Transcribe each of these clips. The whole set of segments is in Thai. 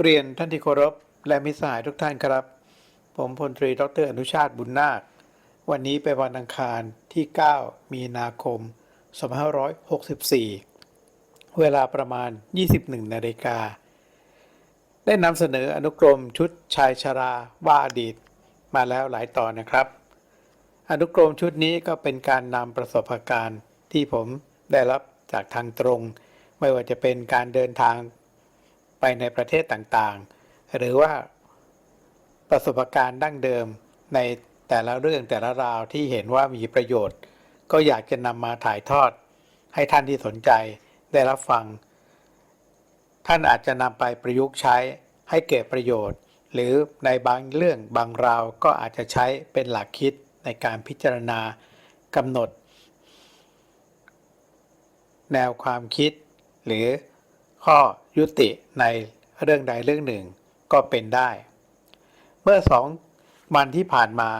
เรียนท่านที่เคารพและมิตรสหายทุกท่านครับ ผมพลตรีดรอนุชาติบุญนาค วันนี้เป็นวันอังคารที่ 9 มีนาคม 2564 เวลาประมาณ 21 นาฬิกา ได้นำเสนออนุกรมชุดชายชราว่าอดีต มาแล้วหลายตอนนะครับ อนุกรมชุดนี้ก็เป็นการนำประสบการณ์ที่ผมได้รับจากทางตรง ไม่ว่าจะเป็นการเดินทาง ไปในประเทศต่างๆ หรือว่าประสบการณ์ดั้งเดิมในแต่ละเรื่องแต่ละราวที่เห็นว่ามีประโยชน์ ก็อยากจะนำมาถ่ายทอด ให้ท่านที่สนใจได้รับฟัง ท่านอาจจะนำไปประยุกต์ใช้ให้เกิดประโยชน์ หรือในบางเรื่องบางราวก็อาจจะใช้เป็นหลักคิดในการพิจารณากำหนด แนวความคิดหรือ ข้อยุติในเรื่องใดเรื่องหนึ่งก็เป็นได้ เมื่อสองวันที่ผ่านมา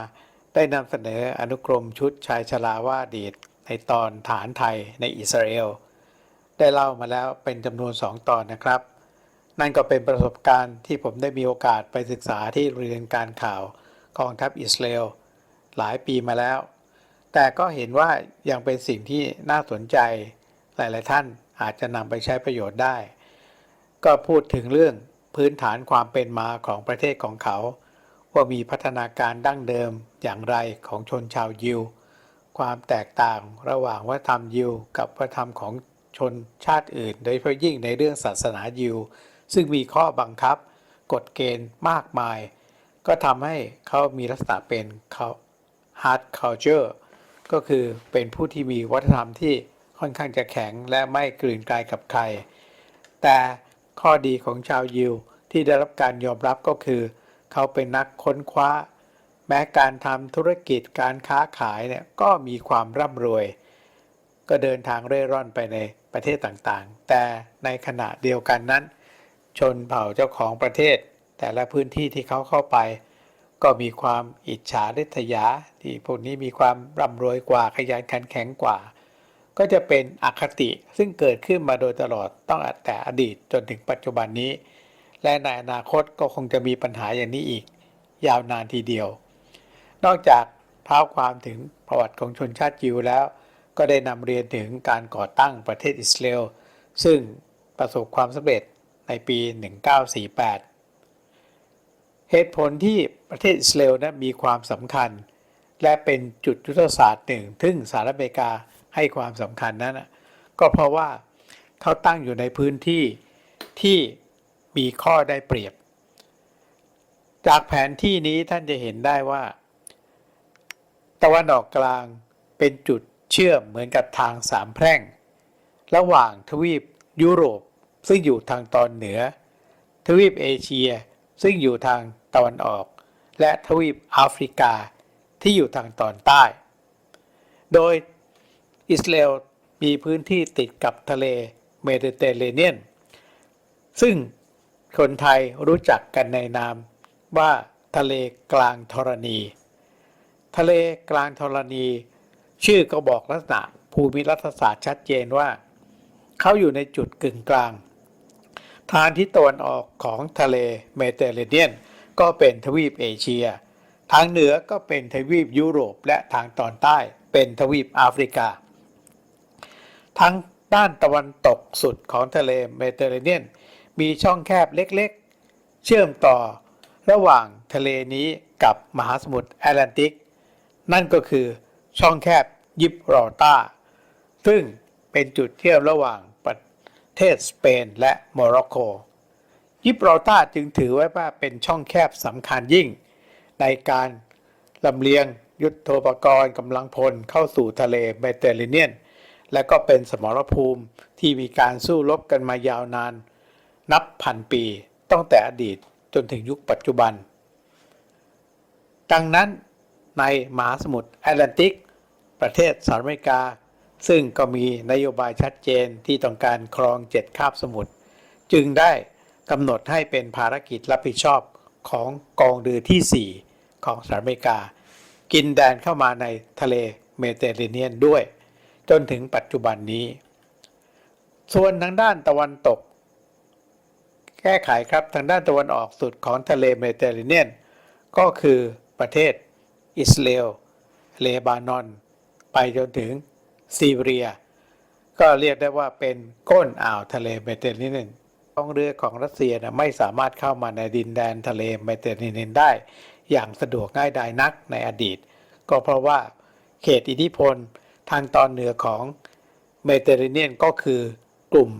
ได้นำเสนออนุกรมชุดชายชราว่าดีตในตอนฐานไทยในอิสราเอล ได้เล่ามาแล้วเป็นจำนวนสองตอนนะครับ นั่นก็เป็นประสบการณ์ที่ผมได้มีโอกาสไปศึกษาที่เรียนการข่าวกองทัพอิสราเอลหลายปีมาแล้ว แต่ก็เห็นว่ายังเป็นสิ่งที่น่าสนใจหลาย ๆ ท่านอาจจะนำไปใช้ประโยชน์ได้ ก็พูดถึงเรื่องพื้นฐานความเป็นมาของประเทศของเขา ว่ามีพัฒนาการดั้งเดิมอย่างไรของชนชาวยิว ความแตกต่างระหว่างวัฒนธรรมยิว กับวัฒนธรรมของชนชาติอื่น โดยเฉพาะยิ่งในเรื่องศาสนายิว ซึ่งมีข้อบังคับ กฎเกณฑ์มากมาย ก็ทำให้เขามีลักษณะเป็นเขา hard culture ก็คือเป็นผู้ที่มีวัฒนธรรมที่ ค่อนข้างจะแข็งและไม่กลืนกลายกับใคร แต่ข้อดีของชาวยิวที่ได้รับการยอมรับก็คือ เขาเป็นนักค้นคว้า แม้การทำธุรกิจการค้าขายเนี่ยก็มีความร่ำรวย ก็เดินทางเร่ร่อนไปในประเทศต่างๆ แต่ในขณะเดียวกันนั้น ชนเผ่าเจ้าของประเทศ แต่ละพื้นที่ที่เขาเข้าไป ก็มีความอิจฉาริษยา ที่พวกนี้มีความร่ำรวยกว่าขยันขันแข็งกว่า ก็จะเป็นอคติซึ่งเกิดขึ้นมาโดยตลอดต้องแต่อดีตจนถึงปัจจุบันนี้ และในอนาคตก็คงจะมีปัญหาอย่างนี้อีก ยาวนานทีเดียว นอกจากเท้าความถึงประวัติของชนชาติยิวแล้ว ก็ได้นำเรียนถึงการก่อตั้งประเทศอิสราเอลซึ่งประสบความสำเร็จในปี 1948 เหตุผลที่ประเทศอิสราเอลนะมีความสำคัญ และเป็นจุดยุทธศาสตร์หนึ่งซึ่งสหรัฐอเมริกา ให้ความสำคัญนั้นก็เพราะว่าเขาตั้งอยู่ในพื้นที่ที่มีข้อได้เปรียบ จากแผนที่นี้ท่านจะเห็นได้ว่า ตะวันออกกลางเป็นจุดเชื่อมเหมือนกับทางสามแพร่ง ระหว่างทวีปยุโรปซึ่งอยู่ทางตอนเหนือ ทวีปเอเชียซึ่งอยู่ทางตะวันออก และทวีปแอฟริกาที่อยู่ทางตอนใต้ โดย อิสราเอลมีพื้นที่ติดกับทะเลเมดิเตอร์เรเนียน ซึ่งคนไทยรู้จักกันในนามว่าทะเลกลางธรณี ทะเลกลางธรณี ชื่อก็บอกลักษณะภูมิรัฐศาสตร์ชัดเจนว่า เขาอยู่ในจุดกึ่งกลาง ทางทิศตะวันออกของทะเลเมดิเตอร์เรเนียน ก็เป็นทวีปเอเชีย ทางเหนือก็เป็นทวีปยุโรปและทางตอนใต้เป็นทวีปแอฟริกา ทางด้านตะวันตกสุดของทะเลเมดิเตอร์เรเนียน มีช่องแคบเล็กๆ เชื่อมต่อระหว่างทะเลนี้กับมหาสมุทรแอตแลนติก นั่นก็คือช่องแคบยิบรอลตาซึ่งเป็นจุดเชื่อมระหว่างประเทศสเปนและโมร็อกโก ยิบรอลตาจึงถือไว้ว่าเป็นช่องแคบสำคัญยิ่ง ในการลำเลียงยุทโธปกรณ์กำลังพลเข้าสู่ทะเลเมดิเตอร์เรเนียน และก็เป็นสมรภูมิที่มีการสู้รบกันมายาวนาน นับพันปีตั้งแต่อดีตจนถึงยุคปัจจุบัน ดังนั้นในมหาสมุทรแอตแลนติก ประเทศสหรัฐอเมริกา ซึ่งก็มีนโยบายชัดเจนที่ต้องการครองเจ็ดคาบสมุทรจึงได้กำหนดให้เป็นภารกิจรับผิดชอบของกองเรือที่ 4 ของสหรัฐอเมริกา กินแดนเข้ามาในทะเลเมดิเตอร์เรเนียนด้วย จนถึงปัจจุบันนี้ ส่วนทางด้านตะวันตก แก้ไขครับทางด้านตะวันออกสุดของทะเลเมดิเตอร์เรเนียน ก็คือประเทศอิสราเอลเลบานอน ไปจนถึงซีเรีย ก็เรียกได้ว่าเป็นก้นอ่าวทะเลเมดิเตอร์เรเนียนกองเรือของรัสเซียนะไม่สามารถเข้ามาในดินแดนทะเลเมดิเตอร์เรเนียนได้ อย่างสะดวกง่ายดายนักในอดีต ก็เพราะว่าเขตอิทธิพล ทางตอนเหนือของเมดิเตอร์เรเนียนก็คือกลุ่ม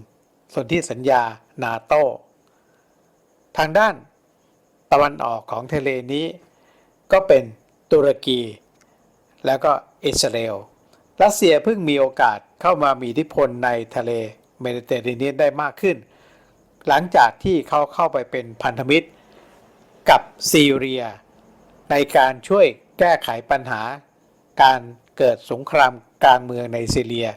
สนธิสัญญานาโตทางด้านตะวันออกของทะเลนี้ ก็เป็นตุรกี แล้วก็อิสราเอลรัสเซียเพิ่งมีโอกาสเข้ามามีอิทธิพลในทะเลเมดิเตอร์เรเนียนได้มากขึ้น หลังจากที่เขาเข้าไปเป็นพันธมิตรกับซีเรีย ในการช่วยแก้ไขปัญหาการ เกิดสงครามกางเมืองในซีเรีย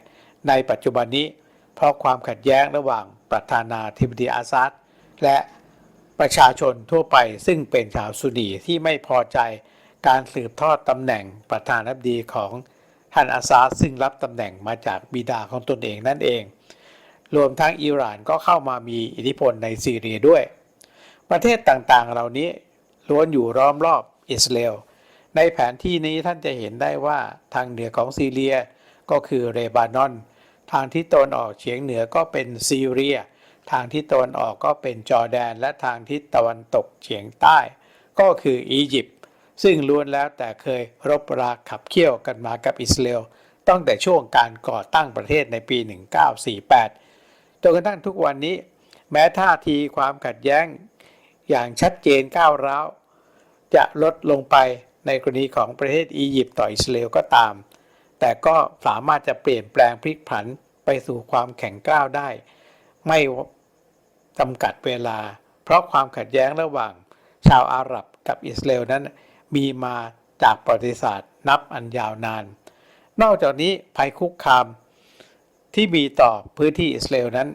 ในปัจจุบันนี้ เพราะความขัดแย้งระหว่างประธานาธิบดีอาซัดและประชาชนทั่วไปซึ่งเป็นชาวซุนนีที่ไม่พอใจการสืบทอดตำแหน่งประธานาธิบดีของท่านอาซาดซึ่งรับตำแหน่งมาจากบิดาของตนเองนั่นเอง รวมทั้งอิหร่านก็เข้ามามีอิทธิพลในซีเรียด้วย ประเทศต่างๆ เหล่านี้ล้วนอยู่ล้อมรอบอิสราเอล ในแผนที่นี้ท่านจะเห็นได้ว่าทางเหนือของซีเรียก็คือเรบานอน ทางที่ตะวันออกเฉียงเหนือก็เป็นซีเรีย ทางที่ตะวันออกก็เป็นจอร์แดน และทางทิศตะวันตกเฉียงใต้ ก็คืออียิปต์ซึ่งล้วนแล้วแต่เคยรบราขับเคี่ยวกันมากับอิสราเอลตั้งแต่ช่วงการก่อตั้งประเทศในปี 1948 จนกระทั่งทุกวันนี้ แม้ท่าทีความขัดแย้งอย่างชัดเจนก้าวร้าว จะลดลงไป ในกรณีของประเทศอียิปต์ต่ออิสราเอลก็ตาม แต่ก็สามารถจะเปลี่ยนแปลงพลิกผันไปสู่ความแข็งกร้าวได้ ไม่จำกัดเวลา เพราะความขัดแย้งระหว่าง ชาวอาหรับกับอิสราเอลนั้น มีมาจากประวัติศาสตร์นับอันยาวนาน นอกจากนี้ภัยคุกคามที่มีต่อพื้นที่อิสราเอลนั้น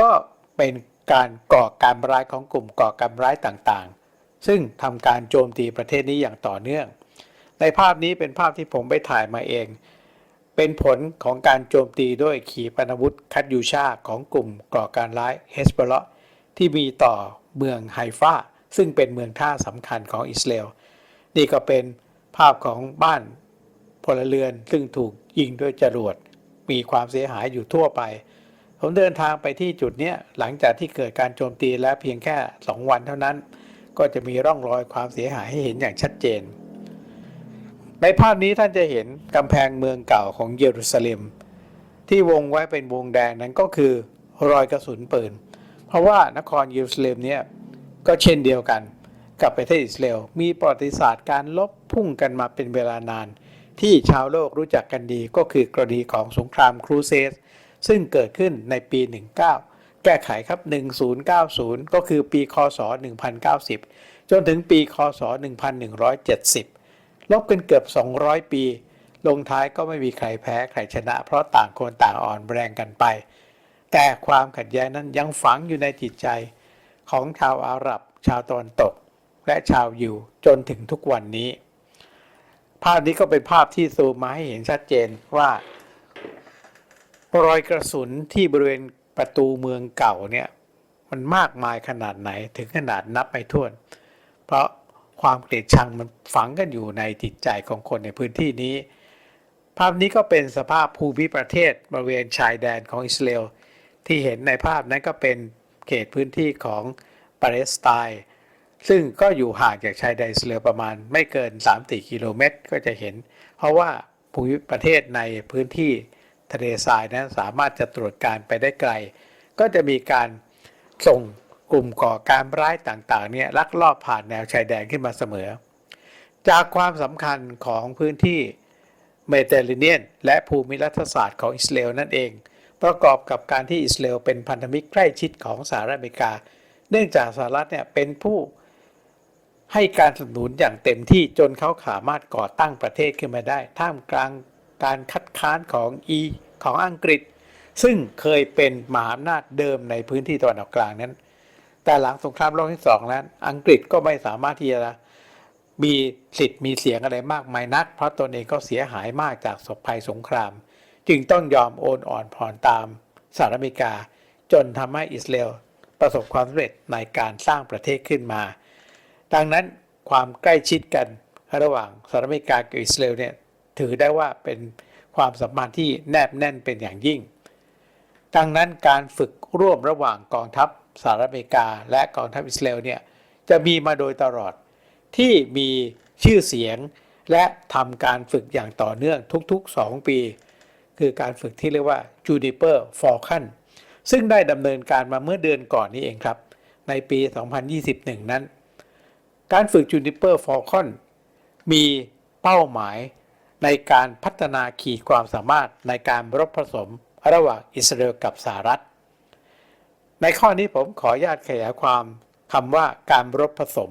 ก็เป็นการก่อการร้ายของกลุ่มก่อการร้ายต่างๆ ซึ่งทำการโจมตีประเทศนี้อย่างต่อเนื่อง ในภาพนี้เป็นภาพที่ผมไปถ่ายมาเอง เป็นผลของการโจมตีด้วยขีปนาวุธคัดยูชาของกลุ่มก่อการร้ายเฮสบอลที่มีต่อเมืองไฮฟาซึ่งเป็นเมืองท่าสำคัญของอิสราเอลนี่ก็เป็นภาพของบ้านพลเรือนซึ่งถูกยิงด้วยจรวด มีความเสียหายอยู่ทั่วไป ผมเดินทางไปที่จุดนี้หลังจากที่เกิดการโจมตีแล้วเพียงแค่ 2 วันเท่านั้น ก็จะมีร่องรอยความเสียหายให้เห็นอย่างชัดเจน ในภาพนี้ท่านจะเห็นกำแพงเมืองเก่าของเยรูซาเล็ม ที่วงไว้เป็นวงแดงนั้นก็คือรอยกระสุนปืน เพราะว่านครเยรูซาเล็มเนี่ยก็เช่นเดียวกันกับประเทศอิสราเอลมีประวัติศาสตร์การลบพุ่งกันมาเป็นเวลานาน ที่ชาวโลกรู้จักกันดีก็คือกรณีของสงครามครูเซสซึ่งเกิดขึ้นในปี 19 แก้ไขครับ 1090 ก็คือปีคศ 1090 จนถึงปีคศ 1170 ลบกันเกือบ 200 ปี ลงท้ายก็ไม่มีใครแพ้ใครชนะ เพราะต่างคนต่างอ่อนแรงกันไป แต่ความขัดแย้งนั้นยังฝังอยู่ในจิตใจของชาวอาหรับ ชาวตะวันตก และชาวยิวจนถึงทุกวันนี้ ภาพนี้ก็เป็นภาพที่ซูมมาให้เห็นชัดเจนว่ารอยกระสุนที่บริเวณ ประตูเมืองเก่าเนี่ยมันมากมายขนาดไหนถึงขนาดนับไม่ถ้วน เพราะความเกลียดชังมันฝังกันอยู่ในจิตใจของคนในพื้นที่นี้ ภาพนี้ก็เป็นสภาพภูมิประเทศบริเวณชายแดนของอิสราเอลที่เห็นในภาพนั้นก็เป็นเขตพื้นที่ของปาเลสไตน์ซึ่งก็อยู่ห่างจากชายแดนอิสราเอลประมาณไม่เกิน3-4กิโลเมตรก็จะเห็น เพราะว่าภูมิประเทศในพื้นที่ ทะเลทรายนั้นสามารถจะตรวจการไปได้ไกล ก็จะมีการส่งกลุ่มก่อการร้ายต่างๆเนี่ยลักลอบผ่านแนวชายแดนขึ้นมาเสมอ จากความสำคัญของพื้นที่เมดิเตอร์เรเนียน และภูมิรัฐศาสตร์ของอิสราเอลนั่นเอง ประกอบกับการที่อิสราเอลเป็นพันธมิตรใกล้ชิดของสหรัฐอเมริกา เนื่องจากสหรัฐเนี่ยเป็นผู้ให้การสนับสนุนอย่างเต็มที่จนเขาสามารถก่อตั้งประเทศขึ้นมาได้ ท่ามกลาง การคัดค้านของอีของอังกฤษ ซึ่งเคยเป็นมหาอำนาจเดิมในพื้นที่ตะวันออกกลางนั้น แต่หลังสงครามโลกที่สองนั้น อังกฤษก็ไม่สามารถที่จะมีสิทธิ์มีเสียงอะไรมากมายนัก เพราะตนเองก็เสียหายมากจากสภัยสงคราม จึงต้องยอมโอนอ่อนผ่อนตามสหรัฐอเมริกา จนทำให้อิสราเอลประสบความสำเร็จในการสร้างประเทศขึ้นมา ดังนั้นความใกล้ชิดกันระหว่างสหรัฐอเมริกากับอิสราเอลเนี่ย ถือได้ว่าเป็นความสัมพันธ์ที่แนบแน่นเป็นอย่างยิ่ง ดังนั้นการฝึกร่วมระหว่างกองทัพสหรัฐอเมริกา และกองทัพอิสราเอลเนี่ยจะมีมาโดยตลอดที่มีชื่อเสียงและทำการฝึกอย่างต่อเนื่องทุกๆ 2 ปี คือการฝึกที่เรียกว่า Juniper Falcon ซึ่งได้ดำเนินการมาเมื่อเดือนก่อนนี้เองครับ ในปี 2021 นั้น การฝึก Juniper Falcon มีเป้าหมาย ในการพัฒนาขีดความสามารถในการรบผสมระหว่างอิสราเอลกับสหรัฐ ในข้อนี้ผมขออนุญาตขยายความคำว่าการรบผสม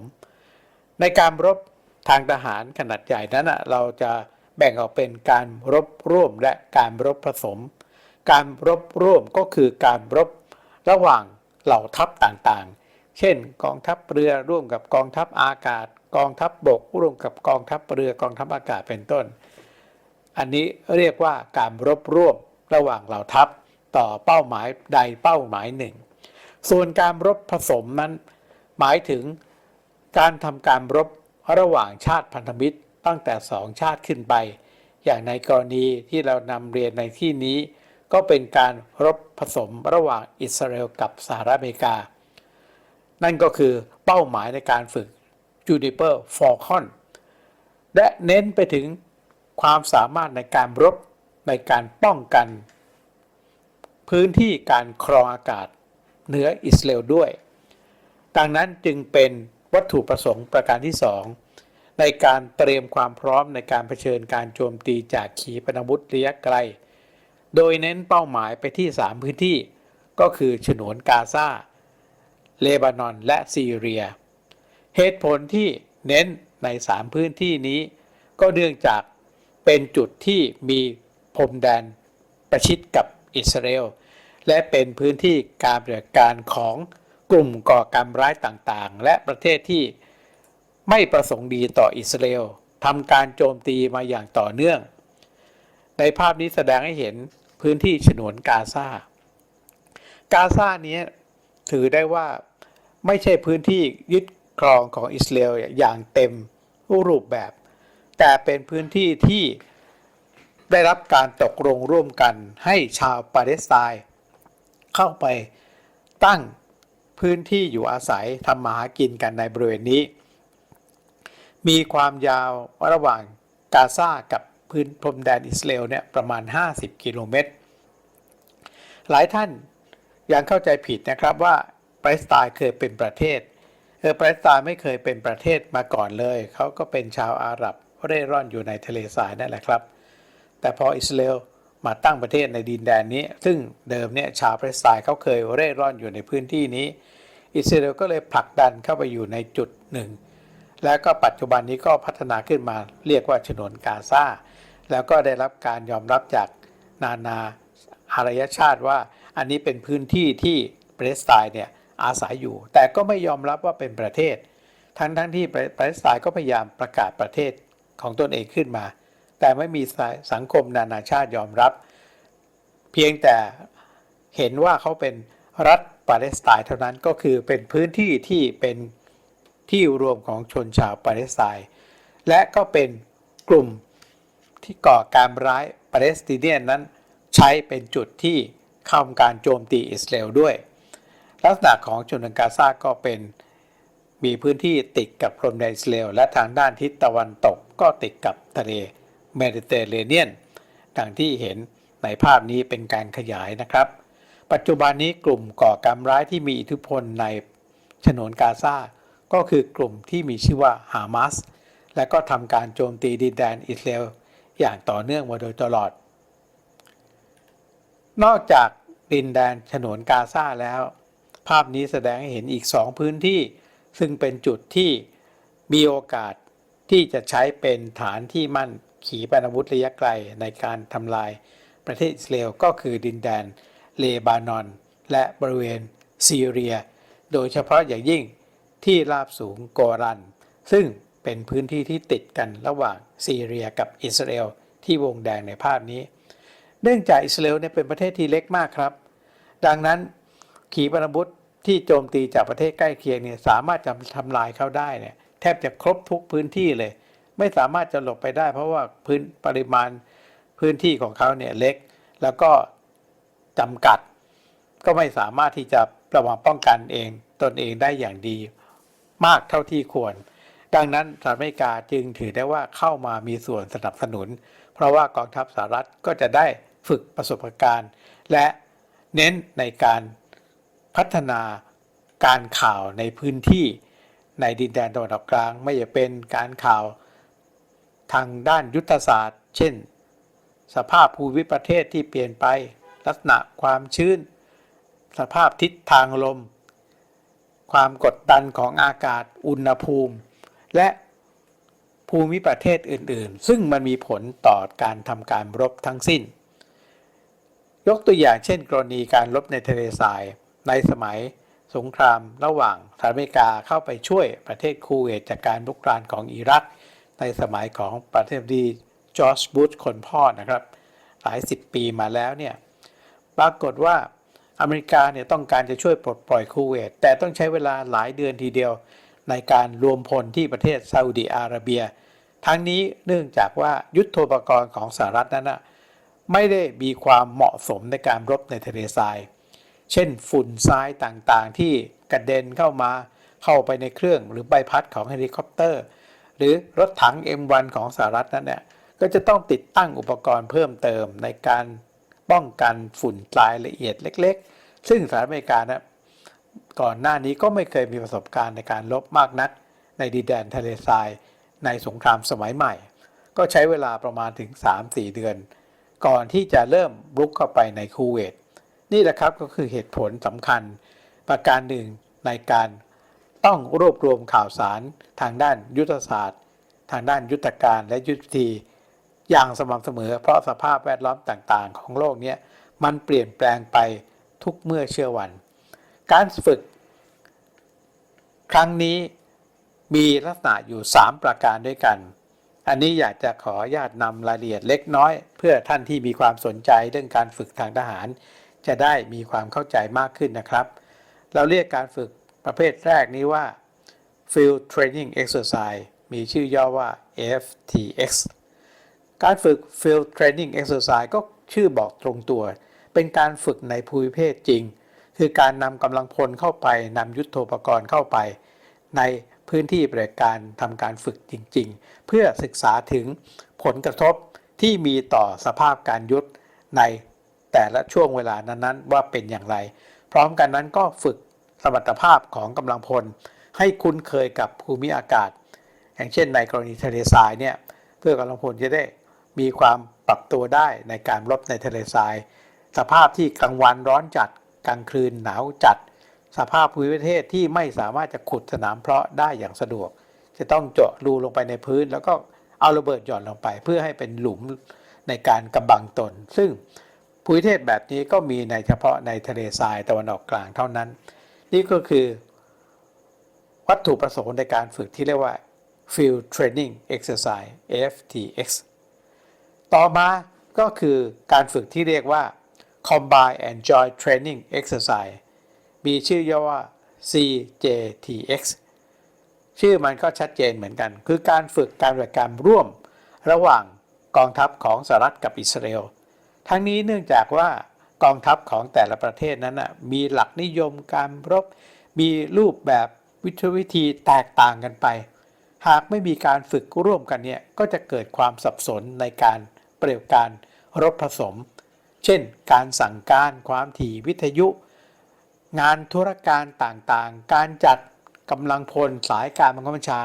ในการรบทางทหารขนาดใหญ่นั้นเราจะแบ่งออกเป็นการรบร่วมและการรบผสม การรบร่วมก็คือการรบระหว่างเหล่าทัพต่างๆ เช่น กองทัพเรือร่วมกับกองทัพอากาศ กองทัพบบกร่วมกับกองทัพเรือกองทัพอากาศเป็นต้น อันนี้เรียกว่าการรบร่วมระหว่างเหล่าทัพต่อเป้าหมายใดเป้าหมายหนึ่ง ส่วนการรบผสมนั้น หมายถึงการทำการรบระหว่างชาติพันธมิตรตั้งแต่สองชาติขึ้นไป อย่างในกรณีที่เรานำเรียนในที่นี้ ก็เป็นการรบผสมระหว่างอิสราเอลกับสหรัฐอเมริกา นั่นก็คือเป้าหมายในการฝึก Juniper Falcon และเน้นไปถึง ความสามารถในการรบในการป้องกัน พื้นที่การครองอากาศเหนืออิสราเอลด้วย ดังนั้นจึงเป็นวัตถุประสงค์ประการที่ 2 ในการเตรียมความพร้อมในการเผชิญการโจมตีจากขีปนาวุธระยะไกล โดยเน้นเป้าหมายไปที่ 3 พื้นที่ ก็คือฉนวนกาซา เลบานอน และซีเรีย เหตุผลที่เน้นใน 3 พื้นที่นี้ ก็เนื่องจาก เป็นจุดที่มีพรมแดนประชิดกับอิสราเอลและเป็นพื้นที่การปฏิบัติการของกลุ่มก่อการร้ายต่างๆ และประเทศที่ไม่ประสงค์ดีต่ออิสราเอลทำการโจมตีมาอย่างต่อเนื่อง ในภาพนี้แสดงให้เห็นพื้นที่ฉนวนกาซา กาซานี้ถือได้ว่าไม่ใช่พื้นที่ยึดครองของอิสราเอลอย่างเต็มรูปแบบ แต่เป็นพื้นที่ที่ได้รับการตกลงร่วมกันให้ชาวปาเลสไตน์เข้าไปตั้งพื้นที่อยู่อาศัยทำมาหากินกันในบริเวณนี้ มีความยาวระหว่างกาซากับพื้นพรมแดนอิสราเอลเนี่ยประมาณ 50 กิโลเมตร หลายท่านยังเข้าใจผิดนะครับว่าปาเลสไตน์เคยเป็นประเทศเออปาเลสไตน์ไม่เคยเป็นประเทศมาก่อนเลย เขาก็เป็นชาวอาหรับ เร่ร่อนอยู่ในทะเลทรายนั่นแหละครับ แต่พออิสราเอลมาตั้งประเทศในดินแดนนี้ ซึ่งเดิมเนี่ยชาวปาเลสไตน์เขาเคยเร่ร่อนอยู่ในพื้นที่นี้ อิสราเอลก็เลยผลักดันเข้าไปอยู่ในจุดหนึ่ง แล้วก็ปัจจุบันนี้ก็พัฒนาขึ้นมาเรียกว่าฉนวนกาซา แล้วก็ได้รับการยอมรับจากนานาอารยชาติว่าอันนี้เป็นพื้นที่ที่ปาเลสไตน์เนี่ยอาศัยอยู่ แต่ก็ไม่ยอมรับว่าเป็นประเทศ ทั้งทั้งที่ปาเลสไตน์ก็พยายามประกาศประเทศ ของตนเองขึ้นมา แต่ไม่มีสังคมนานาชาติยอมรับ เพียงแต่เห็นว่าเขาเป็นรัฐปาเลสไตน์เท่านั้นก็คือเป็นพื้นที่ที่เป็นที่รวมของชนชาวปาเลสไตน์และก็เป็นกลุ่มที่ก่อการร้ายปาเลสไตเนียนนั้น ใช้เป็นจุดที่เข้าการโจมตีอิสราเอลด้วย ลักษณะของชนวนกาซาก็เป็น มีพื้นที่ติดกับพรมแดนอิสราเอลและทางด้านทิศตะวันตกก็ติดกับทะเลเมดิเตอร์เรเนียน ดังที่เห็นในภาพนี้เป็นการขยายนะครับ ปัจจุบันนี้กลุ่มก่อการร้ายที่มีอิทธิพลในฉนวนกาซาก็คือกลุ่มที่มีชื่อว่าฮามาสและก็ทำการโจมตีดินแดนอิสราเอลอย่างต่อเนื่องมาโดยตลอด นอกจากดินแดนฉนวนกาซาแล้ว ภาพนี้แสดงให้เห็นอีก 2 พื้นที่ ซึ่งเป็นจุดที่มีโอกาสที่จะใช้เป็นฐานที่มั่นขีปนาวุธระยะไกลในการทำลายประเทศอิสราเอลก็คือดินแดนเลบานอน และบริเวณซีเรีย โดยเฉพาะอย่างยิ่งที่ราบสูงโกรัน ซึ่งเป็นพื้นที่ที่ติดกันระหว่างซีเรียกับอิสราเอลที่วงแดงในภาพนี้ เนื่องจากอิสราเอลเนี่ยเป็นประเทศที่เล็กมากครับ ดังนั้นขีปนาวุธ ที่โจมตีจากประเทศใกล้เคียงเนี่ยสามารถจะทำลายเขาได้เนี่ยแทบจะครบทุกพื้นที่เลย ไม่สามารถจะหลบไปได้ เพราะว่าพื้นปริมาณพื้นที่ของเขาเนี่ยเล็ก แล้วก็จำกัด ก็ไม่สามารถที่จะระวังป้องกันเองตนเองได้อย่างดี มากเท่าที่ควร ดังนั้นสหรัฐอเมริกาจึงถือได้ว่าเข้ามามีส่วนสนับสนุน เพราะว่ากองทัพสหรัฐก็จะได้ฝึกประสบการณ์ และเน้นในการ พัฒนาการข่าวในพื้นที่ในดินแดนตะวันออกกลาง ไม่ว่าจะเป็นการข่าวทางด้านยุทธศาสตร์ เช่น สภาพภูมิประเทศที่เปลี่ยนไปลักษณะความชื้น สภาพทิศทางลม ความกดดันของอากาศอุณหภูมิ และภูมิประเทศอื่น ๆ ซึ่งมันมีผลต่อการทำการรบทั้งสิ้น ยกตัวอย่างเช่น กรณีการรบในทะเลทราย ในสมัยสงครามระหว่างสหรัฐอเมริกาเข้าไปช่วยประเทศคูเวตจากการลุกรานของอิรัก ในสมัยของประธานาธิบดีจอร์จบุชคนพ่อนะครับ หลายสิบปีมาแล้วเนี่ยปรากฏว่าอเมริกาเนี่ยต้องการจะช่วยปลดปล่อยคูเวตแต่ต้องใช้เวลาหลายเดือนทีเดียว ในการรวมพลที่ประเทศซาอุดีอาระเบีย ทั้งนี้เนื่องจากว่ายุทโธปกรณ์ของสหรัฐนั้นนะไม่ได้มีความเหมาะสมในการรบในทะเลทราย เช่นฝุ่นทรายต่างๆ ที่กระเด็นเข้ามาเข้าไปในเครื่องหรือใบพัดของเฮลิคอปเตอร์ หรือรถถัง M1 ของสหรัฐนั้นเนี่ยก็จะต้องติดตั้งอุปกรณ์เพิ่มเติมในการป้องกันฝุ่นทรายละเอียดเล็ก ๆ ซึ่งสหรัฐอเมริกานะก่อนหน้านี้ก็ไม่เคยมีประสบการณ์ในการลบมากนัก ในดินแดนทะเลทรายในสงครามสมัยใหม่ ก็ใช้เวลาประมาณถึง 3-4 เดือน ก่อนที่จะเริ่มรุกเข้าไปในคูเวต นี่แหละครับก็คือเหตุผลสำคัญ ประการหนึ่งในการต้องรวบรวมข่าวสารทางด้านยุทธศาสตร์ ทางด้านยุทธการและยุทธวิธีอย่างสม่ำเสมอ เพราะสภาพแวดล้อมต่างๆ ของโลกนี้มันเปลี่ยนแปลงไปทุกเมื่อเชื่อวัน การฝึก ครั้งนี้มีลักษณะอยู่ 3 ประการด้วยกัน อันนี้อยากจะขออนุญาตนำรายละเอียดเล็กน้อย เพื่อท่านที่มีความสนใจเรื่องการฝึกทางทหาร จะได้มีความเข้าใจมากขึ้นนะครับ เราเรียกการฝึกประเภทแรกนี้ว่า Field Training Exercise มีชื่อย่อว่า FTX การฝึก Field Training Exercise ก็ชื่อบอกตรงตัว เป็นการฝึกในภูมิประเทศจริง คือการนำกำลังพลเข้าไปนำยุทโธปกรณ์เข้าไป ในพื้นที่ปฏิบัติการทำการฝึกจริง ๆ เพื่อศึกษาถึงผลกระทบที่มีต่อสภาพการยุทธใน แต่ละช่วงเวลานั้นๆ ว่าเป็นอย่างไร พร้อมกันนั้นก็ฝึกสมรรถภาพของกำลังพล ให้คุ้นเคยกับภูมิอากาศ อย่างเช่น ในกรณีทะเลทรายเนี่ยเพื่อกำลังพลจะได้มีความปรับตัวได้ในการรบในทะเลทราย สภาพที่กลางวันร้อนจัดกลางคืนหนาวจัด สภาพภูมิประเทศที่ไม่สามารถจะขุดสนามเพาะได้อย่างสะดวก จะต้องเจาะรูลงไปในพื้น แล้วก็เอาระเบิดหย่อนลงไป เพื่อให้เป็นหลุมในการกำบังตน ซึ่ง ประเทศแบบนี้ก็มีในเฉพาะในทะเลทรายตะวันออกกลางเท่านั้น นี่ก็คือวัตถุประสงค์ในการฝึกที่เรียกว่า Field Training Exercise FTX ต่อมาก็คือการฝึกที่เรียกว่า Combine and Joint Training Exercise มีชื่อย่อว่า CJTX ชื่อมันก็ชัดเจนเหมือนกัน คือการฝึกการปฏิบัติการร่วมระหว่างกองทัพของสหรัฐกับอิสราเอล ทั้งนี้เนื่องจากว่ากองทัพของแต่ละประเทศนั้นมีหลักนิยมการรบ มีรูปแบบวิธีวิธีแตกต่างกันไป หากไม่มีการฝึกร่วมกันเนี่ยก็จะเกิดความสับสนในการเปฏิบัติการรบผสม เช่น การสั่งการความถี่วิทยุ งานธุรการต่างๆ การจัดกำลังพลสายการบังคับบัญชา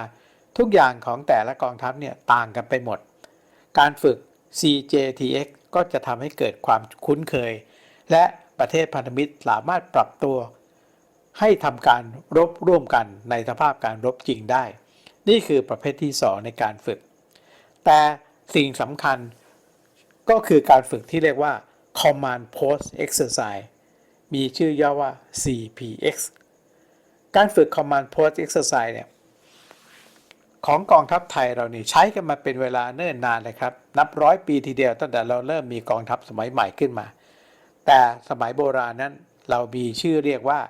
ทุกอย่างของแต่ละกองทัพเนี่ยต่างกันไปหมด การฝึก CJTX ก็จะทำให้เกิดความคุ้นเคย และประเทศพันธมิตรสามารถปรับตัว ให้ทำการรบร่วมกันในสภาพการรบจริงได้ นี่คือประเภทที่ 2 ในการฝึก แต่สิ่งสำคัญก็คือการฝึกที่เรียกว่า Command Post Exercise มีชื่อย่อว่า CPX การฝึก Command Post Exercise เนี่ย ของกองทัพไทยเรานี่ใช้กันมาเป็นเวลาเนิ่นนานเลยครับ นับร้อยปีทีเดียวตั้งแต่เราเริ่มมีกองทัพสมัยใหม่ขึ้นมา แต่สมัยโบราณนั้นเรามีชื่อเรียกว่า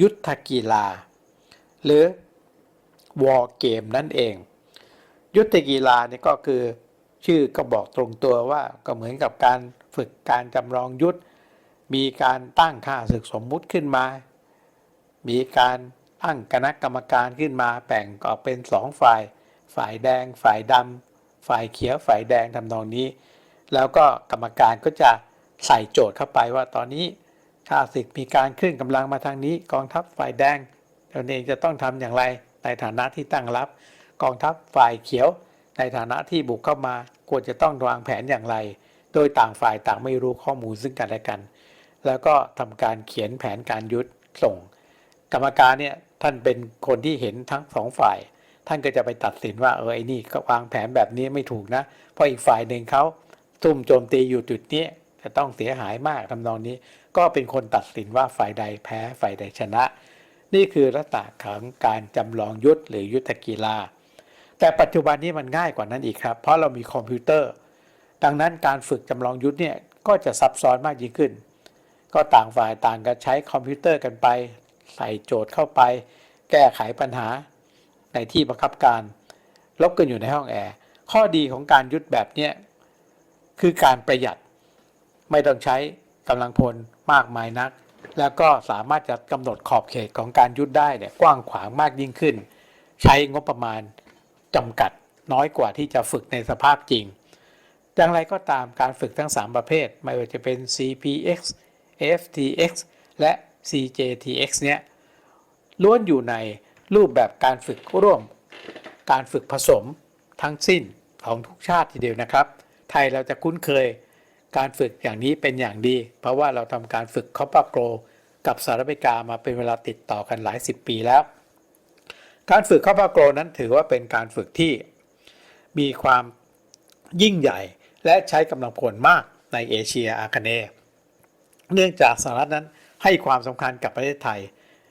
ยุทธกีฬา หรือวอ r เกมนั่นเอง ยุทธกีฬานี่ก็คือชื่อก็บอกตรงตัวว่าก็เหมือนกับการฝึกการจำลองยุทธมีการตั้งค่าศึกสมมุติขึ้นมา มีการ ตั้งคณะกรรมการขึ้นมาแบ่งออกเป็นสองฝ่าย ฝ่ายแดง ฝ่ายดำฝ่ายเขียวฝ่ายแดงทำนองนี้ แล้วก็กรรมการก็จะใส่โจทย์เข้าไปว่าตอนนี้ข้าศึกมีการเคลื่อนกำลังมาทางนี้ กองทัพฝ่ายแดงตนเองจะต้องทำอย่างไรในฐานะที่ตั้งรับ กองทัพฝ่ายเขียว ในฐานะที่บุกเข้ามาควรจะต้องวางแผนอย่างไร โดยต่างฝ่ายต่างไม่รู้ข้อมูลซึ่งกันและกัน แล้วก็ทำการเขียนแผนการยุทธส่ง กรรมการเนี่ย ท่านเป็นคนที่เห็นทั้งสองฝ่าย ท่านก็จะไปตัดสินว่าเออไอ้นี่วางแผนแบบนี้ไม่ถูกนะ เพราะอีกฝ่ายหนึ่งเขาทุ่มโจมตีอยู่จุดนี้จะต้องเสียหายมากทำนองนี้ ก็เป็นคนตัดสินว่าฝ่ายใดแพ้ฝ่ายใดชนะ นี่คือลักษณะของการจำลองยุทธหรือยุทธกีฬา แต่ปัจจุบันนี้มันง่ายกว่านั้นอีกครับ เพราะเรามีคอมพิวเตอร์ ดังนั้นการฝึกจำลองยุทธเนี่ยก็จะซับซ้อนมากยิ่งขึ้น ก็ต่างฝ่ายต่างกันใช้คอมพิวเตอร์กันไป ใส่โจทย์เข้าไป แก้ไขปัญหาในที่บังคับการลบกันอยู่ในห้องแอร์ข้อดีของการยุทธแบบเนี้ยคือการประหยัดไม่ต้องใช้กำลังพลมากมายนัก แล้วก็สามารถจะกำหนดขอบเขตของการยุทธได้เนี่ยกว้างขวางมากยิ่งขึ้น ใช้งบประมาณจำกัดน้อยกว่าที่จะฝึกในสภาพจริง อย่างไรก็ตามการฝึกทั้ง 3 ประเภท ไม่ว่าจะเป็น CPX FTX และ CJTX เนี่ยล้วนอยู่ในรูปแบบการฝึกร่วม การฝึกผสมทั้งสิ้นของทุกชาติทีเดียวนะครับ ไทยเราจะคุ้นเคยการฝึกอย่างนี้เป็นอย่างดี เพราะว่าเราทำการฝึกคอปปาโกรกับสหรัฐอเมริกามาเป็นเวลาติดต่อกันหลายสิบปีแล้ว การฝึกคอปปาโกรนั้นถือว่าเป็นการฝึกที่มีความยิ่งใหญ่และใช้กำลังพลมากในเอเชียอาคเนย์เนื่องจากสหรัฐนั้น ให้ความสำคัญกับประเทศไทย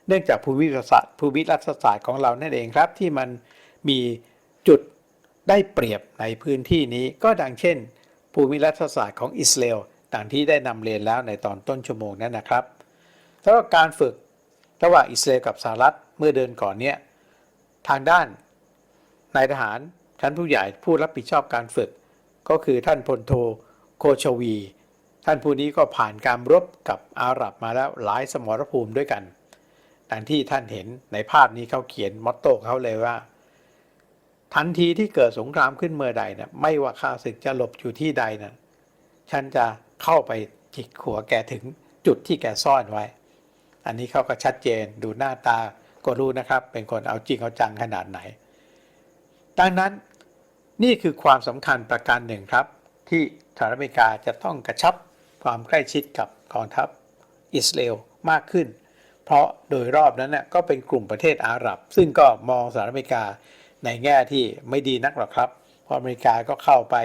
เนื่องจากภูมิรัฐศาสตร์ภูมิรัฐศาสตร์ของเรานั่นเองครับ ที่มันมีจุดได้เปรียบในพื้นที่นี้ก็ดังเช่น ภูมิรัฐศาสตร์ของอิสราเอลดังที่ได้นำเรียนแล้วในตอนต้นชั่วโมงนั้นนะครับสำหรับการฝึกระหว่างอิสราเอลกับสหรัฐเมื่อเดือนก่อนเนี้ยทางด้านนายทหารชั้นผู้ใหญ่ผู้รับผิดชอบการฝึก ก็คือท่านพลโทโคชวี ท่านผู้นี้ก็ผ่านการรบกับอาหรับมาแล้วหลายสมรภูมิด้วยกันดังที่ท่านเห็นในภาพนี้เขาเขียนมอตโต้เขาเลยว่า ทันทีที่เกิดสงครามขึ้นเมื่อใดนะไม่ว่าข้าศึกจะหลบอยู่ที่ใดนะฉันจะเข้าไปจิกหัวแกถึงจุดที่แกซ่อนไว้ อันนี้เขาก็ชัดเจนดูหน้าตาก็รู้นะครับ เป็นคนเอาจริงเอาจังขนาดไหน ดังนั้นนี่คือความสำคัญประการหนึ่งครับ ที่สหรัฐอเมริกาจะต้องกระชับ ความใกล้ชิดกับกองทัพอิสราเอลมากขึ้น เพราะโดยรอบนั้นน่ะก็เป็นกลุ่มประเทศอาหรับ ซึ่งก็มองสหรัฐอเมริกาในแง่ที่ไม่ดีนักหรอกครับเพราะอเมริกาก็เข้าไป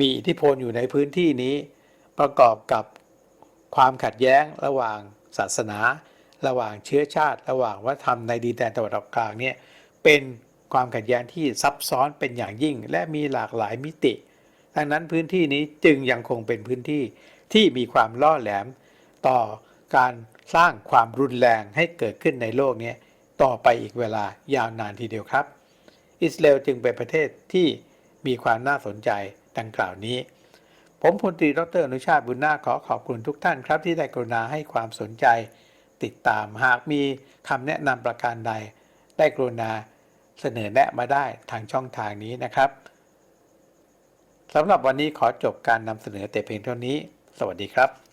มีอิทธิพลอยู่ในพื้นที่นี้ ประกอบกับความขัดแย้งระหว่างศาสนา ระหว่างเชื้อชาติ ระหว่างวัฒนธรรมในดินแดนตะวันออกกลางเนี่ยเป็นความขัดแย้งที่ซับซ้อนเป็นอย่างยิ่ง และมีหลากหลายมิติ ดังนั้นพื้นที่นี้จึงยังคงเป็นพื้นที่ที่มีความล่อแหลม ต่อการสร้างความรุนแรงให้เกิดขึ้นในโลกนี้ต่อไปอีกเวลายาวนานทีเดียวครับ อิสราเอลจึงเป็นประเทศที่มีความน่าสนใจดังกล่าวนี้ ผมพลตรีดรอนุชาติบุญนาขอขอบคุณทุกท่านครับที่ได้กรุณาให้ความสนใจ ติดตามหากมีคำแนะนำประการใด ได้กรุณาเสนอแนะมาได้ทางช่องทางนี้นะครับ สำหรับวันนี้ขอจบการนำเสนอแต่เพียงเท่านี้ สวัสดีครับ